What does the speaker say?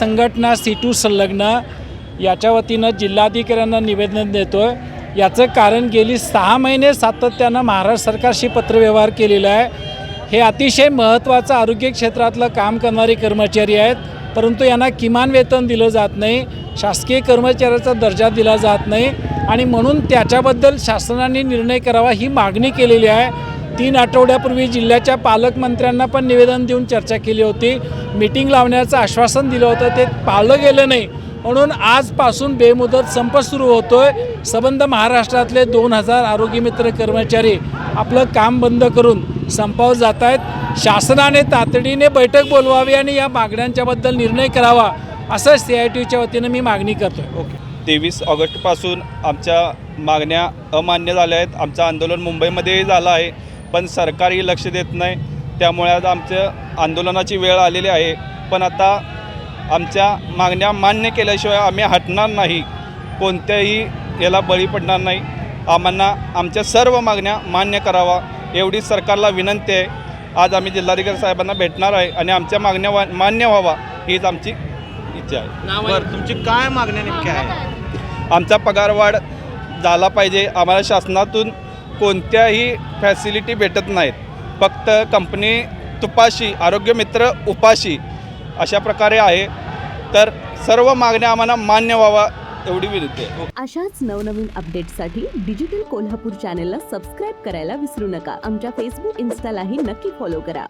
संघटना सीटू संलग्न याच्या वतीनं जिल्हाधिकाऱ्यांना निवेदन देतो आहे याचं कारण गेली सहा महिने सातत्यानं महाराष्ट्र सरकारशी पत्रव्यवहार केलेला आहे. हे अतिशय महत्त्वाचं आरोग्य क्षेत्रातलं काम करणारे कर्मचारी आहेत. परंतु यांना किमान वेतन दिलं जात नाही. शासकीय कर्मचाऱ्याचा दर्जा दिला जात नाही. आणि म्हणून त्याच्याबद्दल शासनाने निर्णय करावा ही मागणी केलेली आहे. तीन आठवड्यापूर्वी जिल्ह्याच्या पालकमंत्र्यांना पण निवेदन देऊन चर्चा केली होती. मीटिंग लावण्याचं आश्वासन दिलं होतं. ते पाळलं गेलं नाही. म्हणून आजपासून बेमुदत संप सुरू होतोय. संबंध महाराष्ट्रातले दोन हजार आरोग्यमित्र कर्मचारी आपलं काम बंद करून संपावर जात आहेत शासनाने तातडीने बैठक बोलवावी आणि या मागण्यांच्याबद्दल निर्णय करावा असं सी आय टीच्या वतीनं मी मागणी करतोय. ओके. तेवीस ऑगस्टपासून आमच्या मागण्या अमान्य झाल्या आहेत. आमचं आंदोलन मुंबईमध्येही झालं आहे. पण सरकारही लक्ष देत नाही. त्यामुळे आज आमच्या आंदोलनाची वेळ आलेली आहे. पण आता आमच्या मागण्या मान्य केल्याशिवाय आम्ही हटणार नाही. कोणत्याही याला बळी पडणार नाही. आम्हाला आमच्या सर्व मागण्या मान्य करावा एवढी सरकारला विनंती आहे. आज आम्ही जिल्हाधिकारी साहेबांना भेटणार आहे आणि आमच्या मागण्या वा मान्य व्हावा हीच आमची इच्छा आहे. बरं तुमची काय मागण्या नेमक्या आहे आमचा पगारवाढ झाला पाहिजे. आम्हाला शासनातून कोणत्याही फॅसिलिटी भेटत नाहीत. फक्त कंपनी तुपाशी आरोग्यमित्र उपाशी अशा प्रकारे आहे. तर सर्व मागण्या आम्हाला मान्य व्हावा एवढी विनंती आहे. अशाच नवनवीन अपडेट्ससाठी डिजिटल कोल्हापूर चॅनेलला सबस्क्राईब करायला विसरू नका. आमच्या फेसबुक इन्स्टालाही नक्की फॉलो करा.